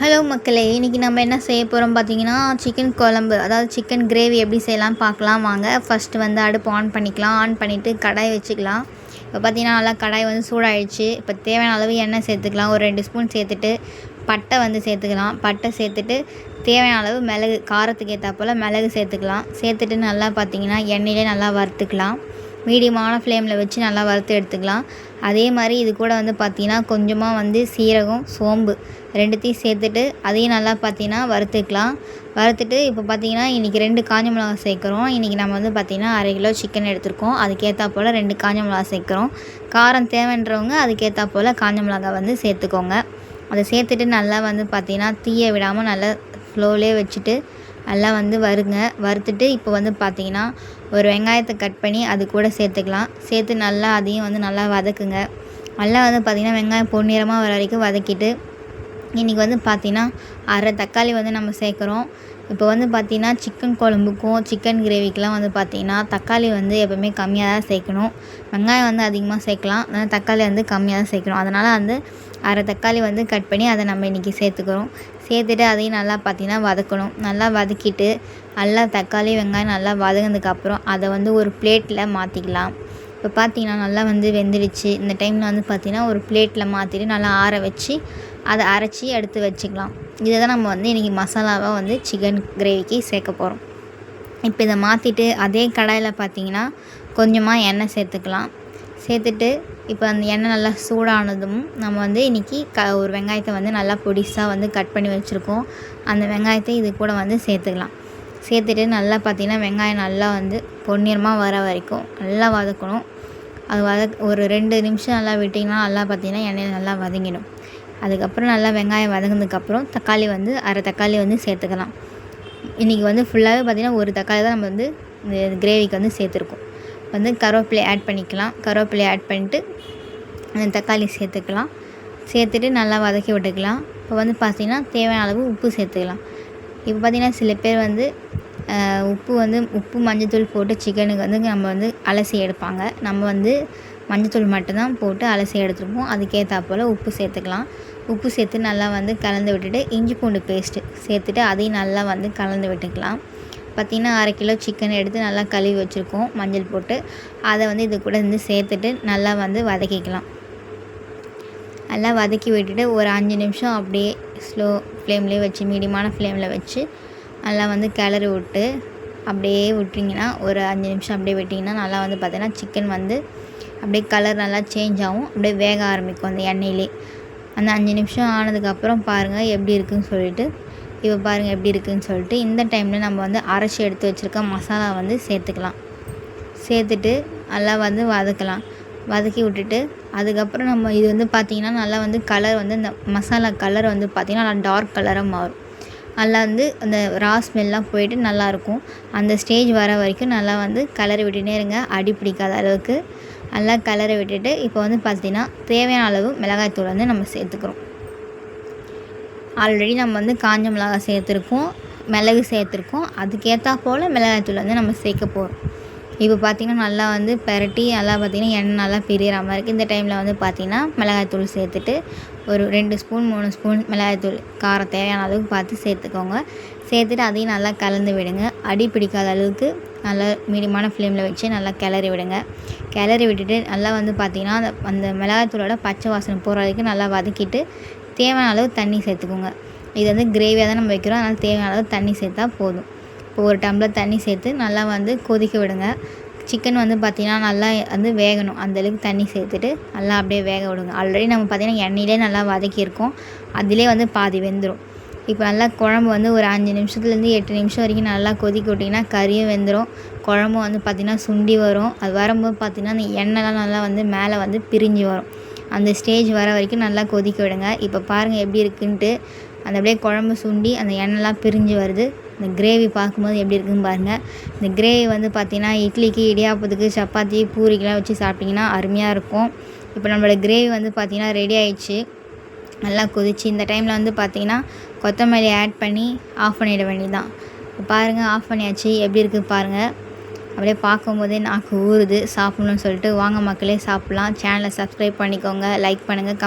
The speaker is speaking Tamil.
ஹலோ மக்களே. இன்றைக்கி நம்ம என்ன செய்ய போகிறோம் பார்த்தீங்கன்னா சிக்கன் குழம்பு. அதாவது சிக்கன் கிரேவி எப்படி செய்யலாம் பார்க்கலாம் வாங்க. ஃபஸ்ட்டு வந்து அடுப்பு ஆன் பண்ணிக்கலாம். ஆன் பண்ணிவிட்டு கடாய் வச்சுக்கலாம். இப்போ பார்த்தீங்கன்னா நல்லா கடாய் வந்து சூடாயிடுச்சு. இப்போ தேவையான அளவு எண்ணெய் சேர்த்துக்கலாம். ஒரு ரெண்டு ஸ்பூன் சேர்த்துட்டு பட்டை வந்து சேர்த்துக்கலாம். பட்டை சேர்த்துட்டு தேவையான அளவு மிளகு காரத்துக்கு ஏற்றாப்போல் மிளகு சேர்த்துக்கலாம். சேர்த்துட்டு நல்லா பார்த்தீங்கன்னா எண்ணெயிலே நல்லா வறுத்துக்கலாம். மீடியமான ஃப்ளேமில் வச்சு நல்லா வறுத்து எடுத்துக்கலாம். அதே மாதிரி இது கூட வந்து பார்த்திங்கன்னா கொஞ்சமாக வந்து சீரகம் சோம்பு ரெண்டுத்தையும் சேர்த்துட்டு அதையும் நல்லா பார்த்திங்கன்னா வறுத்துக்கலாம். வறுத்துட்டு இப்போ பார்த்திங்கன்னா இன்றைக்கி ரெண்டு காஞ்ச மிளகா சேர்க்குறோம். இன்றைக்கி நம்ம வந்து பார்த்திங்கன்னா அரை கிலோ சிக்கன் எடுத்திருக்கோம். அதுக்கேற்றா போல் ரெண்டு காஞ்ச மிளகா சேர்க்குறோம். காரம் தேவைன்றவங்க அதுக்கேற்றா போல் காஞ்ச மிளகா வந்து சேர்த்துக்கோங்க. அதை சேர்த்துட்டு நல்லா வந்து பார்த்திங்கன்னா தீயை விடாமல் நல்லா ஸ்லோலே வச்சுட்டு நல்லா வந்து வருங்க. வறுத்துட்டு இப்போ வந்து பார்த்திங்கன்னா ஒரு வெங்காயத்தை கட் பண்ணி அது கூட சேர்த்துக்கலாம். சேர்த்து நல்லா அதையும் வந்து நல்லா வதக்குங்க. நல்லா வந்து பார்த்திங்கன்னா வெங்காயம் பொன்னிறமாக வர வரைக்கும் வதக்கிட்டு இன்றைக்கி வந்து பார்த்திங்கன்னா அரை தக்காளி வந்து நம்ம சேர்க்குறோம். இப்போ வந்து பார்த்திங்கன்னா சிக்கன் குழம்புக்கும் சிக்கன் கிரேவிக்கெலாம் வந்து பார்த்திங்கன்னா தக்காளி வந்து எப்போவுமே கம்மியாக தான் சேர்க்கணும். வெங்காயம் வந்து அதிகமாக சேர்க்கலாம். ஆனால் தக்காளி வந்து கம்மியாக தான் சேர்க்கணும். அதனால் வந்து அரை தக்காளி வந்து கட் பண்ணி அதை நம்ம இன்றைக்கி சேர்த்துக்கிறோம். சேர்த்துட்டு அதையும் நல்லா பார்த்திங்கன்னா வதக்கணும். நல்லா வதக்கிட்டு நல்லா தக்காளி வெங்காயம் நல்லா வதங்கினதுக்கப்புறம் அதை வந்து ஒரு பிளேட்டில் மாற்றிக்கலாம் இப்போ பார்த்திங்கன்னா நல்லா வந்து வெந்துடுச்சு. இந்த டைமில் வந்து பார்த்திங்கன்னா ஒரு பிளேட்டில் மாற்றிட்டு நல்லா ஆற வச்சு அதை அரைச்சி எடுத்து வச்சுக்கலாம். இதை தான் நம்ம வந்து இன்றைக்கி மசாலாவாக வந்து சிக்கன் கிரேவிக்கு சேர்க்க போகிறோம் இப்போ இதை மாற்றிட்டு அதே கடாயில் பார்த்திங்கன்னா கொஞ்சமாக எண்ணெய் சேர்த்துக்கலாம். சேர்த்துட்டு இப்போ அந்த எண்ணெய் நல்லா சூடானதும் நம்ம வந்து இன்றைக்கி க ஒரு வெங்காயத்தை வந்து நல்லா பொடிசாக வந்து கட் பண்ணி வச்சுருக்கோம். அந்த வெங்காயத்தை இது கூட வந்து சேர்த்துக்கலாம். சேர்த்துட்டு நல்லா பார்த்திங்கன்னா வெங்காயம் நல்லா வந்து பொன்னிறமாக வர வரைக்கும் நல்லா வதக்கணும். அது வதக் ஒரு ரெண்டு நிமிஷம் நல்லா விட்டிங்கன்னா நல்லா பார்த்திங்கன்னா எண்ணெயில் நல்லா வதங்கிடும். அதுக்கப்புறம் நல்லா வெங்காயம் வதங்கினதுக்கப்புறம் தக்காளி வந்து அரை தக்காளி வந்து சேர்த்துக்கலாம். இன்றைக்கி வந்து ஃபுல்லாகவே பார்த்திங்கன்னா ஒரு தக்காளி தான் நம்ம வந்து இந்த கிரேவிக்கு வந்து சேர்த்துருக்கோம். வந்து கருவேப்பிலை ஆட் பண்ணிக்கலாம். கருவேப்பிலை ஆட் பண்ணிட்டு தக்காளி சேர்த்துக்கலாம். சேர்த்துட்டு நல்லா வதக்கி விட்டுக்கலாம். இப்போ வந்து பார்த்திங்கன்னா தேவையான அளவு உப்பு சேர்த்துக்கலாம். இப்போ பார்த்திங்கன்னா சில பேர் வந்து உப்பு வந்து உப்பு மஞ்சத்தூள் போட்டு சிக்கனுக்கு வந்து நம்ம வந்து அலசி எடுப்பாங்க. நம்ம வந்து மஞ்சத்தூள் மட்டும்தான் போட்டு அலசி எடுத்துருப்போம். அதுக்கேற்றாப்போல் உப்பு சேர்த்துக்கலாம். உப்பு சேர்த்து நல்லா வந்து கலந்து விட்டுட்டு இஞ்சி பூண்டு பேஸ்ட்டு சேர்த்துட்டு அதையும் நல்லா வந்து கலந்து விட்டுக்கலாம். பார்த்திங்கன்னா அரை கிலோ சிக்கன் எடுத்து நல்லா கழுவி வச்சுருக்கோம் மஞ்சள் போட்டு. அதை வந்து இது கூட வந்து சேர்த்துட்டு நல்லா வந்து வதக்கிக்கலாம். நல்லா வதக்கி விட்டுட்டு ஒரு அஞ்சு நிமிஷம் அப்படியே ஸ்லோ ஃப்ளேம்லேயே வச்சு மீடியமான ஃப்ளேமில் வச்சு நல்லா வந்து கிளறி விட்டு அப்படியே விட்டிங்கன்னா ஒரு அஞ்சு நிமிஷம் அப்படியே விட்டிங்கன்னா நல்லா வந்து பார்த்திங்கன்னா சிக்கன் வந்து அப்படியே கலர் நல்லா சேஞ்ச் ஆகும். அப்படியே வேக ஆரம்பிக்கும் அந்த எண்ணெயிலே. அந்த அஞ்சு நிமிஷம் ஆனதுக்கப்புறம் பாருங்கள் எப்படி இருக்குதுன்னு சொல்லிட்டு இப்போ பாருங்கள் எப்படி இருக்குதுன்னு சொல்லிட்டு இந்த டைமில் நம்ம வந்து அரைச்சி எடுத்து வச்சுருக்க மசாலா வந்து சேர்த்துக்கலாம். சேர்த்துட்டு நல்லா வந்து வதக்கலாம். வதக்கி விட்டுட்டு அதுக்கப்புறம் நம்ம இது வந்து பார்த்திங்கன்னா நல்லா வந்து கலர் வந்து இந்த மசாலா கலர் வந்து பார்த்திங்கன்னா நல்லா டார்க் கலராக மாறும். நல்லா வந்து அந்த ரா ஸ்மெல்லாம் போயிட்டு நல்லாயிருக்கும் அந்த ஸ்டேஜ் வர வரைக்கும் நல்லா வந்து கலரை விட்டுனே இருங்க. அடி பிடிக்காத அளவுக்கு. நல்லா கலரை விட்டுட்டு இப்போ வந்து பார்த்திங்கன்னா தேவையான அளவு மிளகாய்த்தூள் வந்து நம்ம சேர்த்துக்கிறோம். ஆல்ரெடி நம்ம வந்து காஞ்ச மிளகாய் சேர்த்துருக்கோம் மிளகு சேர்த்துருக்கோம். அதுக்கேற்றா போல் மிளகாய்த்தூள் வந்து நம்ம சேர்க்க போகிறோம் இப்போ பார்த்திங்கன்னா நல்லா வந்து பெரட்டி நல்லா பார்த்திங்கன்னா எண்ணெய் நல்லா பிரியற மாதிரி இருக்குது இந்த டைமில் வந்து பார்த்திங்கன்னா மிளகாய்த்தூள் சேர்த்துட்டு ஒரு ரெண்டு ஸ்பூன் மூணு ஸ்பூன் மிளகாய்த்தூள் காரம் தேவையான அளவுக்கு பார்த்து சேர்த்துக்கோங்க. சேர்த்துட்டு அதையும் நல்லா கலந்து விடுங்க. அடி பிடிக்காத அளவுக்கு நல்லா மீடியமான ஃப்ளேமில் வச்சு நல்லா கிளறி விடுங்க. கிளறி விட்டுட்டு நல்லா வந்து பார்த்திங்கன்னா அந்த அந்த மிளகாய்த்தூளோட பச்சை வாசனை போகிற வரைக்கும் நல்லா வதக்கிட்டு தேவையான அளவு தண்ணி சேர்த்துக்கோங்க. இது வந்து கிரேவியாக தான் நம்ம வைக்கிறோம். அதனால் தேவையான அளவு தண்ணி சேர்த்தா போதும். இப்போ ஒரு டம்ளர் தண்ணி சேர்த்து நல்லா வந்து கொதிக்க விடுங்க. சிக்கன் வந்து பார்த்திங்கன்னா நல்லா வந்து வேகணும். அந்தளவுக்கு தண்ணி சேர்த்துட்டு நல்லா அப்படியே வேக விடுங்க. ஆல்ரெடி நம்ம பார்த்திங்கன்னா எண்ணெயிலே நல்லா வதக்கியிருக்கோம் அதிலே வந்து பாதி வெந்துடும் இப்போ நல்லா குழம்பு வந்து ஒரு அஞ்சு நிமிஷத்துலேருந்து எட்டு நிமிஷம் வரைக்கும் நல்லா கொதிக்க விட்டிங்கன்னா கறியும் வெந்துடும் குழம்பும் வந்து பார்த்திங்கன்னா சுண்டி வரும். அது வரும்போது பார்த்திங்கன்னா அந்த எண்ணெய்லாம் நல்லா வந்து மேலே வந்து பிரிஞ்சு வரும். அந்த ஸ்டேஜ் வர வரைக்கும் நல்லா கொதிக்க விடுங்க. இப்போ பாருங்கள் எப்படி இருக்குன்ட்டு. அந்த அப்படியே குழம்பு சுண்டி அந்த எண்ணெய்லாம் பிரிஞ்சு வருது. இந்த கிரேவி பார்க்கும்போது எப்படி இருக்குன்னு பாருங்கள் இந்த கிரேவி வந்து பார்த்திங்கன்னா இட்லிக்கு இடியாப்பத்துக்கு சப்பாத்தி பூரிக்கெலாம் வச்சு சாப்பிட்டிங்கன்னா அருமையாக இருக்கும். இப்போ நம்மளோட கிரேவி வந்து பார்த்திங்கன்னா ரெடி ஆயிடுச்சு. நல்லா கொதிச்சு இந்த டைமில் வந்து பார்த்திங்கன்னா கொத்தமல்லி ஆட் பண்ணி ஆஃப் பண்ணிட வேண்டியதுதான். பாருங்கள் ஆஃப் பண்ணியாச்சு. எப்படி இருக்குது பாருங்கள் அப்படியே பார்க்கும்போதே நாக்கு ஊறுது சாப்பிட்ணுன்னு சொல்லிட்டு வாங்க மக்களே சாப்பிட்லாம். சேனலை சப்ஸ்கிரைப் பண்ணிக்கோங்க லைக் பண்ணுங்கள் கம்